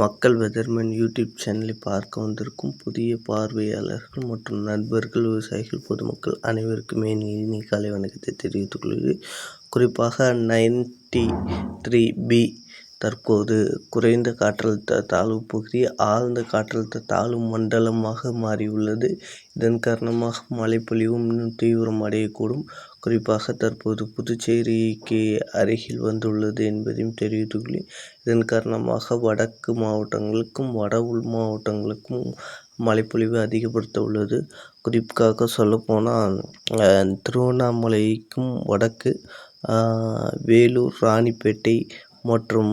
மக்கள் weatherman YouTube சேனலை பார்க்க வந்திருக்கும் புதிய பார்வையாளர்கள் மற்றும் நண்பர்கள் விவசாயிகள் பொதுமக்கள் அனைவருக்குமே இனி காலை வணக்கத்தை தெரிவித்துக் கொள்கிறேன். குறிப்பாக நைன்டி த்ரீ பி தற்போது குறைந்த காற்றழுத்த தாழ்வு பகுதி ஆழ்ந்த காற்றழுத்த தாழ்வு மண்டலமாக மாறியுள்ளது. இதன் காரணமாக மழைப்பொழிவும் இன்னும் தீவிரம் அடையக்கூடும். குறிப்பாக தற்போது புதுச்சேரிக்கு அருகில் வந்துள்ளது என்பதையும் தெரிவித்துள்ளேன் இதன் காரணமாக வடக்கு மாவட்டங்களுக்கும் வட உள் மாவட்டங்களுக்கும் மழைப்பொழிவு அதிகப்படுத்த உள்ளது குறிப்பாக சொல்லப்போனால் திருவண்ணாமலைக்கும் வடக்கு வேலூர் ராணிப்பேட்டை மற்றும்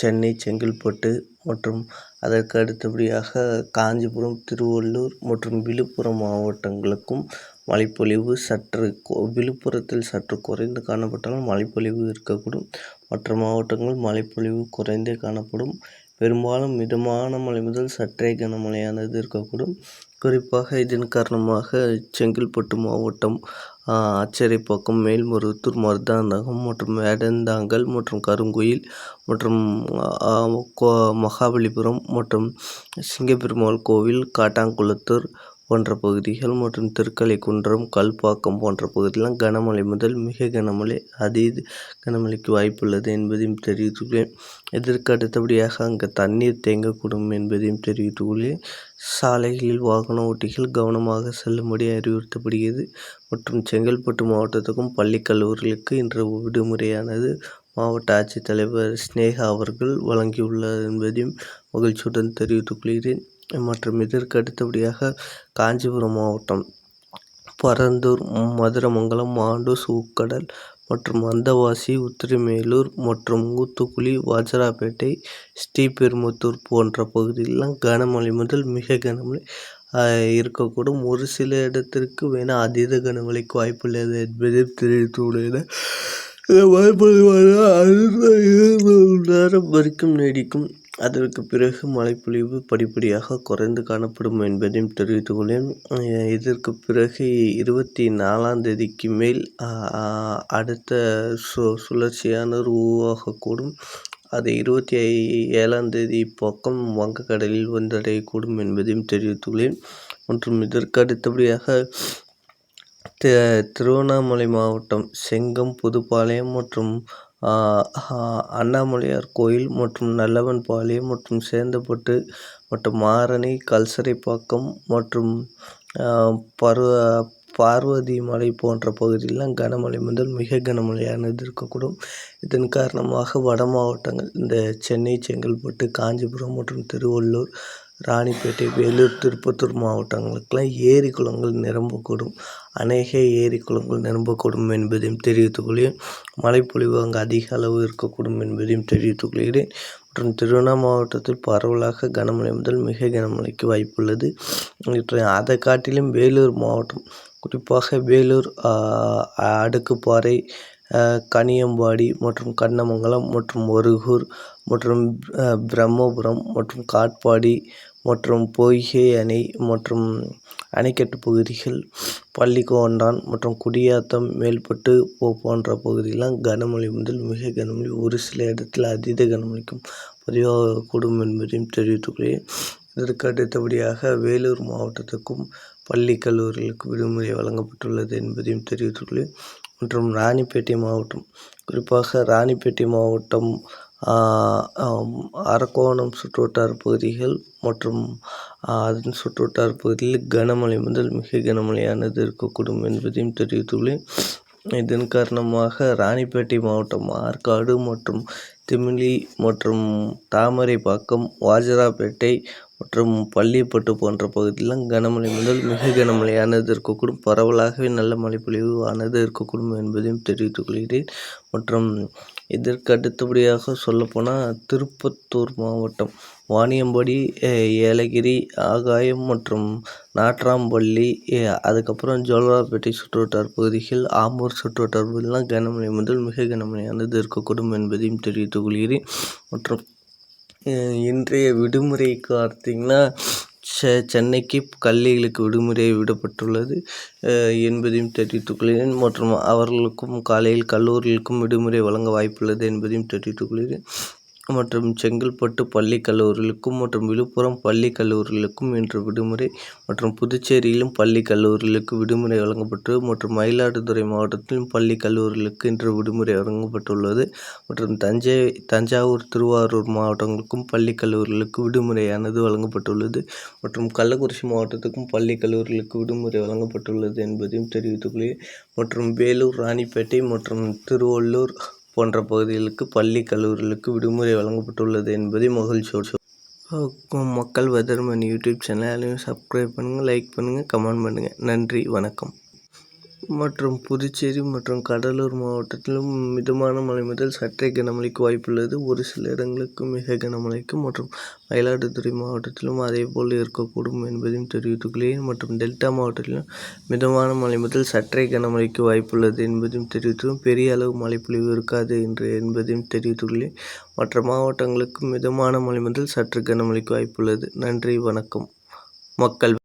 சென்னை செங்கல்பட்டு மற்றும் அதற்கு அடுத்தபடியாக காஞ்சிபுரம் திருவள்ளூர் மற்றும் விழுப்புரம் மாவட்டங்களுக்கும் மழைப்பொழிவு சற்று விழுப்புரத்தில் சற்று குறைந்து காணப்பட்டாலும் மழைப்பொழிவு இருக்கக்கூடும். மற்ற மாவட்டங்கள் மழைப்பொழிவு குறைந்தே காணப்படும். பெரும்பாலும் மிதமான மழை முதல் சற்றே கனமழையானது இருக்கக்கூடும். குறிப்பாக இதன் காரணமாக செங்கல்பட்டு மாவட்டம் அச்சரைப்பாக்கம் மேல்மருவத்தூர் மருதாந்தகம் மற்றும் வேடந்தாங்கல் மற்றும் கருங்குயில் மற்றும் மகாபலிபுரம் மற்றும் சிங்கப்பெருமாள் கோவில் காட்டாங்குளத்தூர் போன்ற பகுதிகள் மற்றும் திருக்கலைக்குன்றம் கல்பாக்கம் போன்ற பகுதியெல்லாம் கனமழை முதல் மிக கனமழை அதீத கனமழைக்கு வாய்ப்புள்ளது என்பதையும் தெரிவித்துள்ளேன். இதற்கு அடுத்தபடியாக அங்கே தண்ணீர் தேங்கக்கூடும் என்பதையும் தெரிவித்துள்ளேன். சாலைகளில் வாகன ஓட்டிகள் கவனமாக செல்லும்படி அறிவுறுத்தப்படுகிறது. மற்றும் செங்கல்பட்டு மாவட்டத்துக்கும் பள்ளி கல்லூரிகளுக்கு இன்று விடுமுறையானது. மாவட்ட ஆட்சித்தலைவர் ஸ்னேகா அவர்கள் வழங்கியுள்ளார் என்பதையும் மகிழ்ச்சியுடன் தெரிவித்துக் கொள்கிறேன். மற்றும் இதற்கு அடுத்தபடியாக காஞ்சிபுரம் மாவட்டம் பரந்தூர் மதுரமங்கலம் மாண்டூர் ஊக்கடல் மற்றும் வந்தவாசி உத்திரமேலூர் மற்றும் ஊத்துக்குளி வஜ்ராப்பேட்டை ஸ்ரீபெரும்புதூர் போன்ற பகுதிகளெலாம் கனமழை முதல் மிக கனமழை இருக்கக்கூடும். ஒரு சில இடத்திற்கு வேணால் அதீத கனமழைக்கு வாய்ப்புள்ளது என்பதை தெரிவித்துள்ளனர் இந்த வாய்ப்பு நேரம் வரைக்கும் நீடிக்கும். அதற்கு பிறகு மழைப்பொழிவு படிப்படியாக குறைந்து காணப்படும் என்பதையும் தெரிவித்துக் கொள்ளேன் இதற்கு பிறகு இருபத்தி நாலாம் தேதிக்கு மேல் அடுத்த சு சுழற்சியான உருவாகக்கூடும் அது இருபத்தி ஏழாம் தேதி பக்கம் வங்கக்கடலில் வந்தடையக்கூடும் என்பதையும் தெரிவித்துள்ளேன் மற்றும் இதற்கு அடுத்தபடியாக திருவண்ணாமலை மாவட்டம் செங்கம் புதுப்பாளையம் மற்றும் அண்ணாமலையார் கோயில் மற்றும் நல்லவன் பாளையம் மற்றும் சேந்தப்பட்டு மற்றும் மாரணி கல்சரைப்பாக்கம் மற்றும் பருவ பார்வதி மலை போன்ற பகுதியெல்லாம் கனமழை முதல் மிக கனமழையானது இருக்கக்கூடும். இதன் காரணமாக வட மாவட்டங்கள் இந்த சென்னை செங்கல்பட்டு காஞ்சிபுரம் மற்றும் திருவள்ளூர் ராணிப்பேட்டை வேலூர் திருப்பத்தூர் மாவட்டங்களுக்கெல்லாம் ஏரி குளங்கள் நிரம்பக்கூடும். அநேக ஏரி குளங்கள் நிரம்பக்கூடும் என்பதையும் தெரிவித்துக் கொள்கிறேன் மழைப்பொழிவு அங்கு அதிக அளவு இருக்கக்கூடும் என்பதையும் தெரிவித்துக் கொள்கிறேன் மற்றும் திருவண்ணாமலை மாவட்டத்தில் பரவலாக கனமழை முதல் மிக கனமழைக்கு வாய்ப்புள்ளது. அதை காட்டிலும் வேலூர் மாவட்டம் குறிப்பாக வேலூர் அடுக்குப்பாறை கனியம்பாடி மற்றும் கண்ணமங்கலம் மற்றும் ஒருகூர் மற்றும் பிரம்மபுரம் மற்றும் காட்பாடி மற்றும் பொய்கை அணை மற்றும் அணைக்கட்டு பகுதிகள் பள்ளிக்கோண்டான் மற்றும் குடியாத்தம் மேல்பட்டு போன்ற பகுதிகளெலாம் கனமழை முதல் மிக கனமழை ஒரு சில இடத்தில் அதீத கனமழைக்கும் பதிவாகக்கூடும் என்பதையும் தெரிவித்துக்கொள்கிறேன். இதற்கு அடுத்தபடியாக வேலூர் மாவட்டத்துக்கும் பள்ளி கல்லூரிகளுக்கு விடுமுறை வழங்கப்பட்டுள்ளது என்பதையும் தெரிவித்துள்ளேன் மற்றும் ராணிப்பேட்டை மாவட்டம் குறிப்பாக ராணிப்பேட்டை மாவட்டம் அரக்கோணம் சுற்றுவட்டார பகுதிகள் மற்றும் அதன் சுற்றுவட்டார பகுதியில் கனமழை முதல் மிக கனமழையானது இருக்கக்கூடும் என்பதையும் தெரிவித்துள்ளேன். இதன் காரணமாக ராணிப்பேட்டை மாவட்டம் ஆற்காடு மற்றும் திமிலி மற்றும் தாமரைப்பாக்கம் வாஜராப்பேட்டை மற்றும் பள்ளிப்பட்டு போன்ற பகுதியெல்லாம் கனமழை முதல் மிக கனமழையானது இருக்கக்கூடும். பரவலாகவே நல்ல மழைப்பொழிவு ஆனது இருக்கக்கூடும் என்பதையும் தெரிவித்துக் கொள்கிறேன். மற்றும் இதற்கு அடுத்தபடியாக சொல்லப்போனால் திருப்பத்தூர் மாவட்டம் வாணியம்பாடி ஏலகிரி ஆகாயம் மற்றும் நாற்றாம்பள்ளி அதுக்கப்புறம் ஜோலார்பேட்டை சுற்றுவட்டார பகுதிகள் ஆம்பூர் சுற்றுவட்டார் பகுதியெல்லாம் கனமழை முதல் மிக கனமழையானது இருக்கக்கூடும் என்பதையும் தெரிவித்துக் கொள்கிறேன். மற்றும் இன்றைய விடுமுறை பார்த்தீங்கன்னா செ சென்னைக்கு பள்ளிகளுக்கு விடுமுறை விடப்பட்டுள்ளது. என்பதையும் தெரிவித்துக் கொள்கிறேன். மற்றும் அவர்களுக்கும் காலையில் கல்லூரிகளுக்கும் விடுமுறை வழங்க வாய்ப்புள்ளது என்பதையும் தெரிவித்துக் கொள்கிறேன். மற்றும் செங்கல்பட்டு பள்ளி கல்லூரிகளுக்கும் மற்றும் விழுப்புரம் பள்ளி கல்லூரிகளுக்கும் இன்று விடுமுறை மற்றும் புதுச்சேரியிலும் பள்ளி கல்லூரிகளுக்கு விடுமுறை வழங்கப்பட்டு மற்றும் மயிலாடுதுறை மாவட்டத்திலும் பள்ளி கல்லூரிகளுக்கு இன்று விடுமுறை வழங்கப்பட்டுள்ளது. மற்றும் தஞ்சை தஞ்சாவூர் திருவாரூர் மாவட்டங்களுக்கும் பள்ளி கல்லூரிகளுக்கு விடுமுறையானது வழங்கப்பட்டுள்ளது. மற்றும் கள்ளக்குறிச்சி மாவட்டத்துக்கும் பள்ளி கல்லூரிகளுக்கு விடுமுறை வழங்கப்பட்டுள்ளது என்பதையும் தெரிவித்துக் கொள்கிறேன். மற்றும் வேலூர் ராணிப்பேட்டை மற்றும் திருவள்ளூர் போன்ற பகுதிகளுக்கு பள்ளி கல்லூரிகளுக்கு விடுமுறை வழங்கப்பட்டுள்ளது என்பதை மகிழ்ச்சியோடு மக்கள் வெதர்மன் யூடியூப் சேனலையும் சப்ஸ்கிரைப் பண்ணுங்கள் லைக் பண்ணுங்கள் கமெண்ட் பண்ணுங்கள் நன்றி வணக்கம். மற்றும் புதுச்சேரி மற்றும் கடலூர் மாவட்டத்திலும் மிதமான மழை முதல் சற்றே கனமழைக்கு வாய்ப்புள்ளது. ஒரு சில இடங்களுக்கு மிக கனமழைக்கும் மற்றும் மயிலாடுதுறை மாவட்டத்திலும் அதே போல் இருக்கக்கூடும் என்பதையும் தெரிவித்துக் கொள்கிறேன் மற்றும் டெல்டா மாவட்டத்திலும் மிதமான மழை முதல் சற்றே கனமழைக்கு வாய்ப்புள்ளது என்பதையும் தெரிவித்துள்ளோம். பெரிய அளவு மழைப்பொழிவு இருக்காது என்று என்பதையும் தெரிவித்துக் கொள்கிறேன் மற்ற மாவட்டங்களுக்கும் மிதமான மழை முதல் சற்று கனமழைக்கு வாய்ப்புள்ளது. நன்றி வணக்கம். மக்கள்